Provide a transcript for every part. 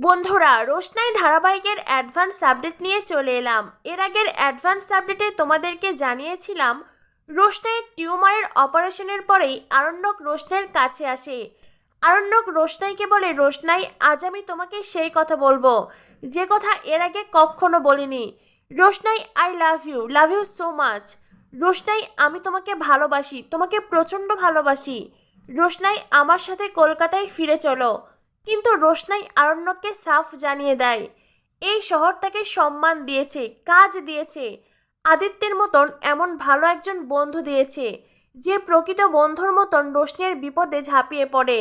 বন্ধুরা, রোশনাই ধারাবাহিকের advance update নিয়ে চলে এলাম। এর আগের অ্যাডভান্স আপডেটে তোমাদেরকে জানিয়েছিলাম রোশনাইয়ের টিউমারের অপারেশনের পরেই আরণ্যক রোশনাইয়ের কাছে আসে। আরণ্যক রোশনাইকে বলে, রোশনাই, আজ আমি তোমাকে সেই কথা বলব। যে কথা এর আগে কখনো বলিনি। Roshnai, I love you love you so much. Roshnai, আমি তোমাকে ভালোবাসি, তোমাকে প্রচণ্ড ভালোবাসি। রোশনাই, আমার সাথে কলকাতায় ফিরে চলো। কিন্তু রোশনাই আরণ্যককে সাফ জানিয়ে দেয়, এই শহর তাকে সম্মান দিয়েছে, কাজ দিয়েছে। আদিত্যের মতন এমন ভালো একজন বন্ধু দিয়েছে, যে প্রকৃত বন্ধুর মতন রোশনের বিপদে ঝাঁপিয়ে পড়ে।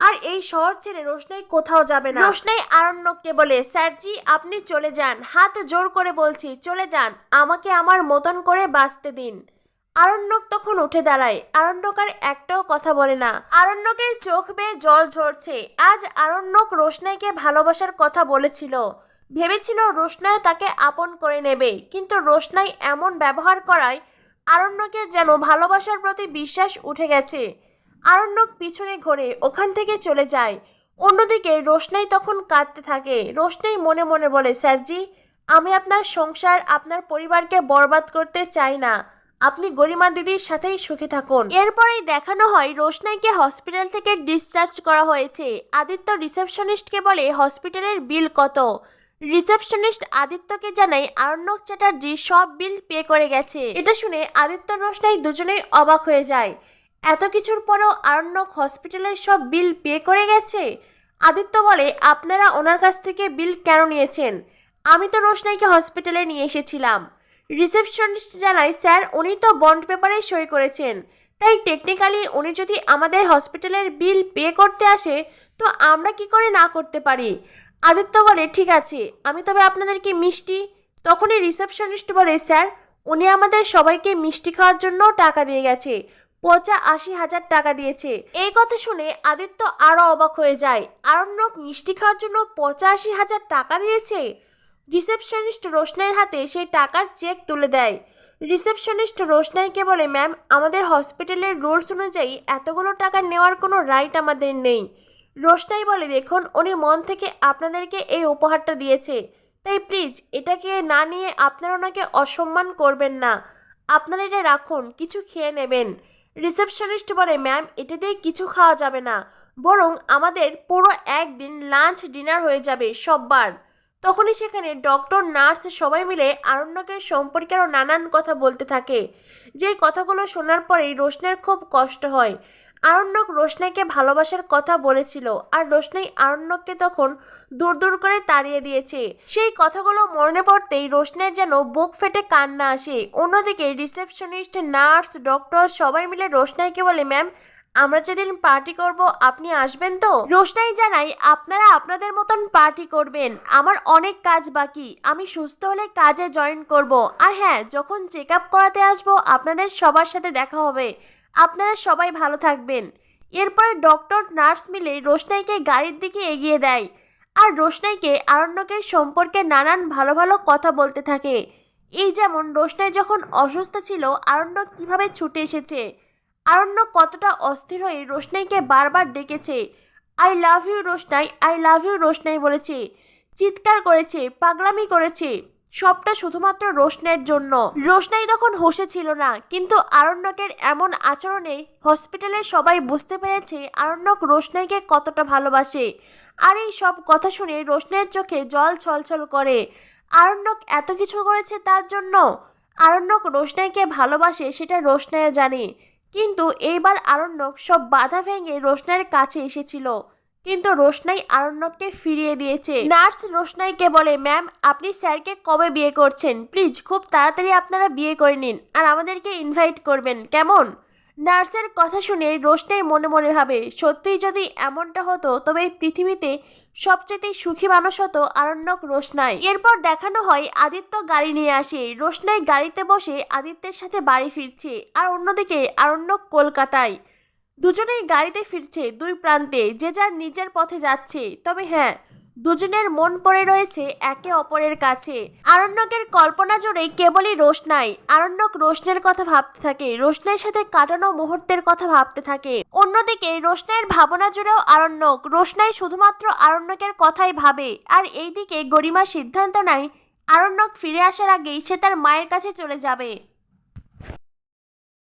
আর এই শহর ছেড়ে রোশনাই কোথাও যাবে না। রোশনাই আরণ্যককে বলে, স্যারজি, আপনি চলে যান। হাত জোর করে বলছি, চলে যান। আমাকে আমার মতন করে বাঁচতে দিন। আরণ্যক তখন উঠে দাঁড়ায়। আরণ্যক আর একটাও কথা বলে না। আরণ্যকের চোখ বেয়ে জল ঝরছে। আজ আরণ্যক রোশনাইকে ভালোবাসার কথা বলেছিল। ভেবেছিল রোশনাই তাকে আপন করে নেবে। কিন্তু রোশনাই এমন ব্যবহার করায় আরণ্যকের যেন ভালোবাসার প্রতি বিশ্বাস উঠে গেছে। আরণ্যক পিছনে ঘোরে, ওখান থেকে চলে যায়। অন্যদিকে রোশনাই তখন কাঁদতে থাকে। রোশনাই মনে মনে বলে, স্যারজি, আমি আপনার সংসার, আপনার পরিবারকে বরবাদ করতে চাই না। আপনি গরিমা দিদির সাথেই সুখে থাকুন। এরপরেই দেখানো হয় রোশনাইকে হসপিটাল থেকে ডিসচার্জ করা হয়েছে। আদিত্য রিসেপশনিস্টকে বলে, হসপিটালের বিল কত? রিসেপশনিস্ট আদিত্যকে জানায়, আরণ্যক চ্যাটার্জি সব বিল পে করে গেছে। এটা শুনে আদিত্য রোশনাই দুজনেই অবাক হয়ে যায়। এত কিছুর পরেও আরণ্যক হসপিটালের সব বিল পে করে গেছে? আদিত্য বলে, আপনারা ওনার কাছ থেকে বিল কেন নিয়েছেন? আমি তো রোশনাইকে হসপিটালে নিয়ে এসেছিলাম। রিসেপশনিস্ট জানায়, স্যার, উনি তো বন্ড পেপারে সই করেছেন। তাই টেকনিক্যালি উনি যদি আমাদের হসপিটালের বিল পে করতে আসে, তো আমরা কি করে না করতে পারি? আদিত্য বলে, ঠিক আছে, আমি তবে আপনাদেরকে মিষ্টি। তখনই রিসেপশনিস্ট বলে, স্যার, উনি আমাদের সবাইকে মিষ্টি খাওয়ার জন্য টাকা দিয়ে গেছে পচা আশি হাজার টাকা দিয়েছে। এই কথা শুনে আদিত্য আরও অবাক হয়ে যায়, আরণ্যক মিষ্টি খাওয়ার জন্য পঁচাশি হাজার টাকা দিয়েছে? রিসেপশনিস্ট রোশনাইয়ের হাতে সেই টাকার চেক তুলে দেয়। রিসেপশনিস্ট রোশনাইকে বলে, ম্যাম, আমাদের হসপিটালের রুলস অনুযায়ী এতগুলো টাকা নেওয়ার কোনো রাইট আমাদের নেই। রোশনাই বলে, দেখুন, উনি মন থেকে আপনাদেরকে এই উপহারটা দিয়েছে। তাই প্লিজ, এটাকে না নিয়ে আপনারা ওনাকে অসম্মান করবেন না। আপনারা এটা রাখুন, কিছু খেয়ে নেবেন। রিসেপশনিস্ট বলে, ম্যাম, এটা দিয়ে কিছু খাওয়া যাবে না। বরং আমাদের পুরো একদিন লাঞ্চ ডিনার হয়ে যাবে সববার। তখনই সেখানে ডক্টর, নার্স সবাই মিলে আরণ্যকের সম্পর্কে আরও নানান কথা বলতে থাকে। যে কথাগুলো শোনার পরেই রোশনের খুব কষ্ট হয়। আরণ্যক রোশনাইকে ভালোবাসার কথা বলেছিল আর রোশনাই আরণ্যককে তখন দূর দূর করে তাড়িয়ে দিয়েছে। সেই কথাগুলো মনে পড়তেই রোশনের যেন বুক ফেটে কান্না আসে। অন্যদিকে রিসেপশনিস্ট, নার্স, ডক্টর সবাই মিলে রোশনাইকে বলে, ম্যাম আমরা যেদিন পার্টি করব, আপনি আসবেন তো? রোশনাই জানাই আপনারা আপনাদের মতন পার্টি করবেন। আমার অনেক কাজ বাকি। আমি সুস্থ হলে কাজে জয়েন করব। আর হ্যাঁ যখন চেক আপ করাতে আসব, আপনাদের সবার সাথে দেখা হবে। আপনারা সবাই ভালো থাকবেন। এরপরে ডক্টর নার্স মিলে রোশনাইকে গাড়ির দিকে এগিয়ে দেয়। আর রোশনাইকে আরণ্যকের সম্পর্কে নানান ভালো ভালো কথা বলতে থাকে। এই যেমন রোশনাই যখন অসুস্থ ছিল, আরণ্যক কীভাবে ছুটে এসেছে? আরণ্যক কতটা অস্থির হয়ে রোশনাইকে বারবার ডেকেছে। I love you Roshnai, I love you Roshnai বলেছে। চিৎকার করেছে, পাগলামি করেছে। সবটা শুধুমাত্র রোশনের জন্য। রোশনাই তখন হোসে ছিল না, কিন্তু আরণ্যকের এমন আচরণে হসপিটালের সবাই বুঝতে পেরেছে আরণ্যক রোশনাইকে কতটা ভালোবাসে। আর এই সব কথা শুনে রোশনের চোখে জল ছলছল করে। আরণ্যক এত কিছু করেছে তার জন্য? আরণ্যক রোশনাইকে ভালোবাসে সেটা রোশনাইও জানে। কিন্তু এইবার আরণ্যক সব বাধা ভেঙে রোশনাইয়ের কাছে এসেছিল। কিন্তু রোশনাই আরণ্যককে ফিরিয়ে দিয়েছে। নার্স রোশনাইকে বলে, ম্যাম, আপনি স্যারকে কবে বিয়ে করছেন? প্লিজ, খুব তাড়াতাড়ি আপনারা বিয়ে করে নিন আর আমাদেরকে ইনভাইট করবেন। কেমন? নার্সের কথা শুনে রোশনাই মনে মনে ভাবে, সত্যিই যদি এমনটা হতো, তবে পৃথিবীতে সবচেয়ে সুখী মানুষ হতো আরণ্যক রোশনাই। এরপর দেখানো হয় আদিত্য গাড়ি নিয়ে আসে। রোশনাই গাড়িতে বসে আদিত্যের সাথে বাড়ি ফিরছে আর অন্যদিকে আরণ্যক কলকাতায়। দুজনেই গাড়িতে ফিরছে দুই প্রান্তে, যে যার নিজের পথে যাচ্ছে। তবে হ্যাঁ দুজনের মন পড়ে রয়েছে একে অপরের কাছে। আরণ্যকের কল্পনা জুড়ে কেবলই রোশনাই আরণ্যক রোশনের কথা ভাবতে থাকে। রোশনাইয়ের সাথে কাটানো মুহূর্তের কথা ভাবতে থাকে। অন্যদিকে রোশনাইয়ের ভাবনা জুড়েও আরণ্যক, রোশনাই শুধুমাত্র আরণ্যকের কথাই ভাবে। আর এইদিকে গরিমা সিদ্ধান্ত নেয়, আরণ্যক ফিরে আসার আগেই সে তার মায়ের কাছে চলে যাবে।